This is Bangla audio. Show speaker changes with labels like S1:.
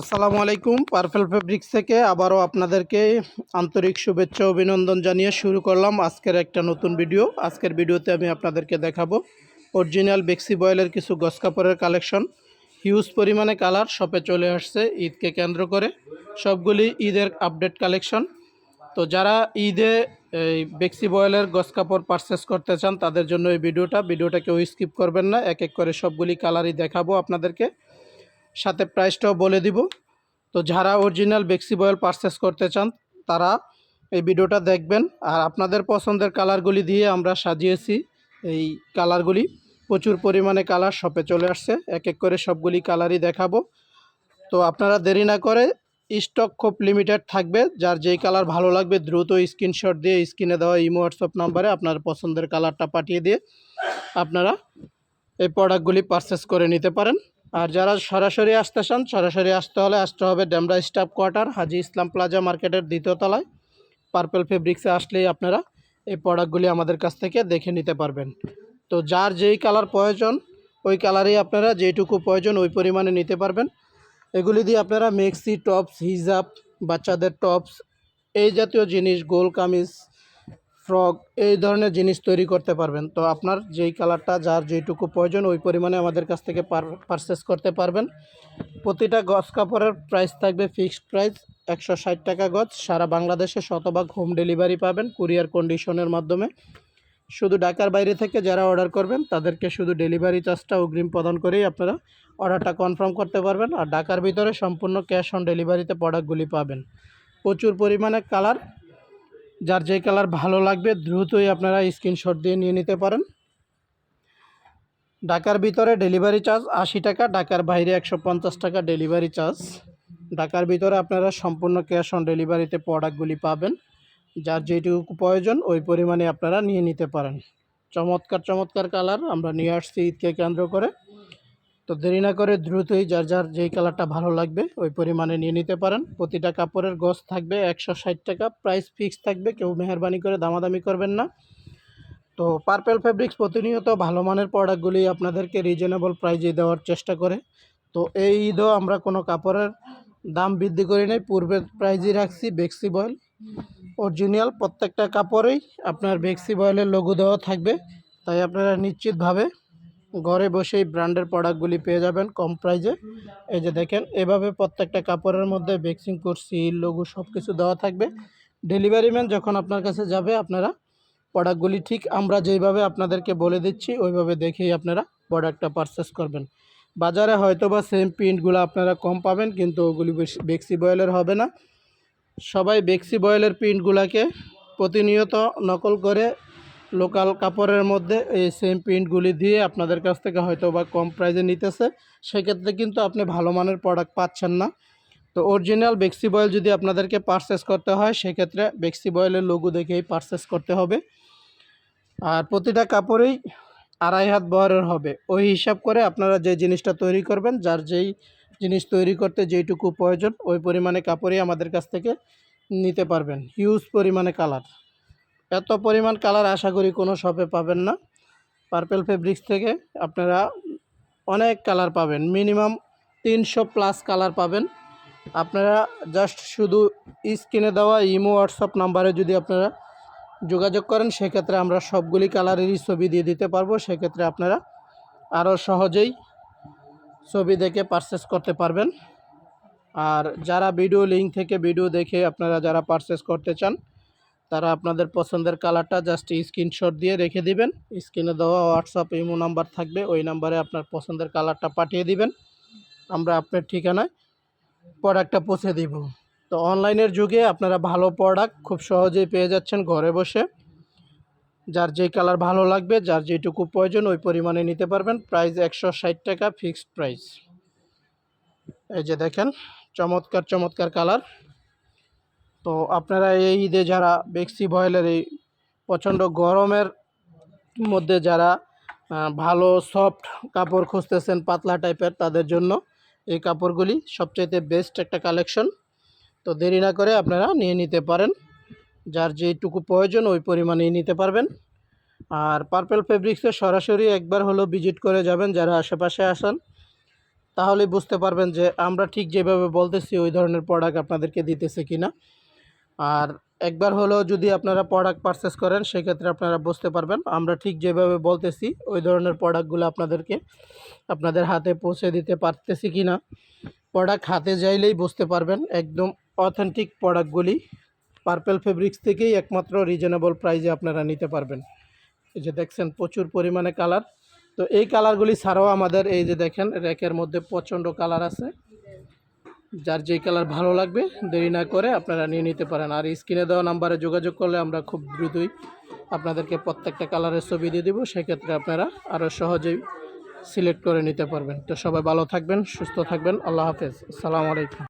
S1: আসসালামু আলাইকুম। পারফেল ফেব্রিক্স থেকে আবারও আপনাদেরকে আন্তরিক শুভেচ্ছা, অভিনন্দন জানিয়ে শুরু করলাম আজকের একটা নতুন ভিডিও। আজকের ভিডিওতে আমি আপনাদেরকে দেখাবো অরিজিনাল বেক্সি বয়েলের কিছু গস কাপড়ের কালেকশন। হিউজ পরিমাণে কালার, শপে চলে আসছে ঈদকে কেন্দ্র করে। সবগুলি ঈদের আপডেট কালেকশন। তো যারা ঈদে এই বেক্সি বয়েলের গস কাপড় পারচেস করতে চান, তাদের জন্য এই ভিডিওটা। ভিডিওটা কেউ স্কিপ করবেন না। এক এক করে সবগুলি কালারই দেখাবো আপনাদেরকে। সাথে প্রাইসটাও বলে দিব। তো যারা অরিজিনাল বেক্সি বয়েল পারচেস করতে চান, তারা এই ভিডিওটা দেখবেন। আর আপনাদের পছন্দের কালারগুলি দিয়ে আমরা সাজিয়েছি। এই কালারগুলি প্রচুর পরিমাণে কালার শপে চলে আসছে। এক এক করে সবগুলি কালারই দেখাবো। তো আপনারা দেরি না করে স্টক খুব লিমিটেড থাকবে। যার যেই কালার ভালো লাগবে, দ্রুত স্ক্রিনশট দিয়ে স্ক্রিনে দেওয়া ইমো হোয়াটসঅ্যাপ নাম্বারে আপনার পছন্দের কালারটা পাঠিয়ে দিয়ে আপনারা এই প্রোডাক্টগুলি পারচেস করে নিতে পারেন। আর যারা সরাসরি আসতে চান, সরাসরি আসতে হলে আসতে হবে Demra staff quarter, Haji Islam plaza মার্কেটের দ্বিতীয় তলায়। পার্পেল ফেব্রিক্সে আসলেই আপনারা এই প্রোডাক্টগুলি আমাদের কাছ থেকে দেখে নিতে পারবেন। তো যার যেই কালার প্রয়োজন, ওই কালারেই আপনারা যেইটুকু প্রয়োজন ওই পরিমাণে নিতে পারবেন। এগুলি দিয়ে আপনারা মেক্সি টপস, হিজাব, বাচ্চাদের টপস, এই জাতীয় জিনিস, গোল কামিজ ফ্রক, এই ধরনের জিনিস তৈরি করতে পারবেন। তো আপনার যেই কালারটা, যার যেইটুকু প্রয়োজন, ওই পরিমাণে আমাদের কাছ থেকে পারচেস করতে পারবেন। প্রতিটা গজ কাপড়ের প্রাইস থাকবে ফিক্সড প্রাইস একশো ষাট টাকা গজ। সারা বাংলাদেশে শতভাগ হোম ডেলিভারি পাবেন কুরিয়ার কন্ডিশনের মাধ্যমে। শুধু ঢাকার বাইরে থেকে যারা অর্ডার করবেন, তাদেরকে শুধু ডেলিভারি চার্জটা অগ্রিম প্রদান করেই আপনারা অর্ডারটা কনফার্ম করতে পারবেন। আর ঢাকার ভিতরে সম্পূর্ণ ক্যাশ অন ডেলিভারিতে প্রোডাক্টগুলি পাবেন। প্রচুর পরিমাণে কালার যার যে কালার ভালো লাগবে দ্রুতই আপনারা স্ক্রিনশট দিয়ে নিয়ে নিতে পারেন। ঢাকার ভিতরে ডেলিভারি চার্জ আশি টাকা, ঢাকার বাইরে একশো পঞ্চাশ টাকা ডেলিভারি চার্জ। ঢাকার ভিতরে আপনারা সম্পূর্ণ ক্যাশ অন ডেলিভারিতে প্রোডাক্টগুলি পাবেন। যার যেটুকু প্রয়োজন ওই পরিমাণে আপনারা নিয়ে নিতে পারেন। চমৎকার চমৎকার কালার আমরা নিয়ে আসছি ঈদকে কেন্দ্র করে। তো দেরি না করে দ্রুতই যার যার যেই কালারটা ভালো লাগবে, ওই পরিমাণে নিয়ে নিতে পারেন। প্রতিটা কাপড়ের গজ থাকবে একশো ষাট টাকা প্রাইস ফিক্স থাকবে, কেউ মেহরবানি করে দামাদামি করবেন না। তো পার্পেল ফেব্রিক্স প্রতিনিয়ত ভালো মানের প্রোডাক্টগুলি আপনাদেরকে রিজনেবল প্রাইজে দেওয়ার চেষ্টা করে। তো এই ঈদও আমরা কোনো কাপড়ের দাম বৃদ্ধি করি নাই, পূর্বের প্রাইজই রাখছি বেক্সি বয়েল অরিজিনাল প্রত্যেকটা কাপড়েই আপনার বেক্সি বয়েলের লঘু দেওয়া থাকবে, তাই আপনারা নিশ্চিতভাবে ঘরে বসেই ব্র্যান্ডের প্রোডাক্টগুলি পেয়ে যাবেন কম প্রাইজে। এই যে দেখেন, এভাবে প্রত্যেকটা কাপড়ের মধ্যে বেক্সিং করছি লঘু সব কিছু দেওয়া থাকবে। ডেলিভারি ম্যান যখন আপনার কাছে যাবে, আপনারা প্রোডাক্টগুলি ঠিক আমরা যেইভাবে আপনাদেরকে বলে দিচ্ছি, ওইভাবে দেখেই আপনারা প্রোডাক্টটা পারচেস করবেন। বাজারে হয়তো বা সেম প্রিন্টগুলো আপনারা কম পাবেন, কিন্তু ওগুলি বেক্সি বয়েলের হবে না। সবাই বেক্সি বয়েলের প্রিন্টগুলোকে প্রতিনিয়ত নকল করে লোকাল কাপড়ের মধ্যে এই সেম প্রিন্টগুলি দিয়ে আপনাদের কাছ থেকে হয়তো বা কম প্রাইজে নিতেছে। সেক্ষেত্রে কিন্তু আপনি ভালো মানের প্রোডাক্ট পাচ্ছেন না। তো অরিজিনাল বেক্সি বয়েল যদি আপনাদেরকে পারচেস করতে হয়, সেক্ষেত্রে বেক্সি বয়েলের লোগো দেখেই পারচেস করতে হবে। আর প্রতিটা কাপড়েই আড়াই হাত বহরের হবে। ওই হিসাব করে আপনারা যে জিনিসটা তৈরি করবেন, যার যেই জিনিস তৈরি করতে যেইটুকু প্রয়োজন, ওই পরিমাণে কাপড়ই আমাদের কাছ থেকে নিতে পারবেন। হিউজ পরিমাণে কালার এত পরিমাণ কালার আশা করি কোনো শপে পাবেন না। পার্পেল ফেব্রিক্স থেকে আপনারা অনেক কালার পাবেন। মিনিমাম তিনশো প্লাস কালার পাবেন। আপনারা জাস্ট শুধু স্ক্রিনে দেওয়া ইমো হোয়াটসঅ্যাপ নাম্বারে যদি আপনারা যোগাযোগ করেন, সেক্ষেত্রে আমরা সবগুলি কালারেরই ছবি দিয়ে দিতে পারব। সেক্ষেত্রে আপনারা আরও সহজেই ছবি দেখে পারচেস করতে পারবেন। আর যারা ভিডিও লিঙ্ক থেকে ভিডিও দেখে আপনারা যারা পারচেস করতে চান তারা আপনাদের পছন্দের কালারটা জাস্ট স্ক্রিনশট দিয়ে রেখে দিবেন। স্ক্রিনে দেওয়া হোয়াটসঅ্যাপ ইমো নাম্বার থাকবে, ওই নাম্বারে আপনার পছন্দের কালারটা পাঠিয়ে দিবেন। আমরা আপনার ঠিকানায় প্রোডাক্টটা পৌঁছে দিব। তো অনলাইনের যুগে আপনারা ভালো প্রোডাক্ট খুব সহজেই পেয়ে যাচ্ছেন ঘরে বসে। যার যেই কালার ভালো লাগবে, যার যেটুকু প্রয়োজন ওই পরিমাণে নিতে পারবেন। প্রাইস একশো ষাট টাকা ফিক্সড প্রাইস এই যে দেখেন, চমৎকার চমৎকার কালার। তো আপনারা এই ঈদে যারা বেক্সি বয়েলের এই প্রচণ্ড গরমের মধ্যে যারা ভালো সফট কাপড় খুঁজতেছেন পাতলা টাইপের, তাদের জন্য এই কাপড়গুলি সবচাইতে বেস্ট একটা কালেকশন। তো দেরি না করে আপনারা নিয়ে নিতে পারেন। যার যেটুকু প্রয়োজন ওই পরিমাণেই নিতে পারবেন। আর পার্পেল ফেব্রিক্সে সরাসরি একবার হলো ভিজিট করে যাবেন যারা আশেপাশে আসেন। তাহলে বুঝতে পারবেন যে আমরা ঠিক যেভাবে বলতেছি ওই ধরনের প্রোডাক্ট আপনাদেরকে দিতেছে কিনা। আর একবার হলেও যদি আপনারা প্রোডাক্ট পারচেস করেন, সেক্ষেত্রে আপনারা বুঝতে পারবেন। আমরা ঠিক যেভাবে বলতেছি, ওই ধরনের প্রোডাক্টগুলো আপনাদেরকে আপনাদের হাতে পৌঁছে দিতে পারতেছি কি না প্রোডাক্ট হাতে যাইলেই বুঝতে পারবেন, একদম অথেন্টিক প্রোডাক্টগুলি পার্পেল ফেব্রিক্স থেকেই একমাত্র রিজনেবল প্রাইজে আপনারা নিতে পারবেন। এই যে দেখছেন, প্রচুর পরিমাণে কালার তো এই কালারগুলি ছাড়াও আমাদের এই যে দেখেন, র্যাকের মধ্যে প্রচণ্ড কালার আছে। যার যেই কালার ভালো লাগবে, দেরি না করে আপনারা নিয়ে নিতে পারেন। আর স্ক্রিনে দেওয়া নাম্বারে যোগাযোগ করলে আমরা খুব দ্রুতই আপনাদেরকে প্রত্যেকটা কালারের ছবি দিয়ে দেবো। সেক্ষেত্রে আপনারা আরও সহজেই সিলেক্ট করে নিতে পারবেন। তো সবাই ভালো থাকবেন, সুস্থ থাকবেন। আল্লাহ হাফেজ। আসসালামু আলাইকুম।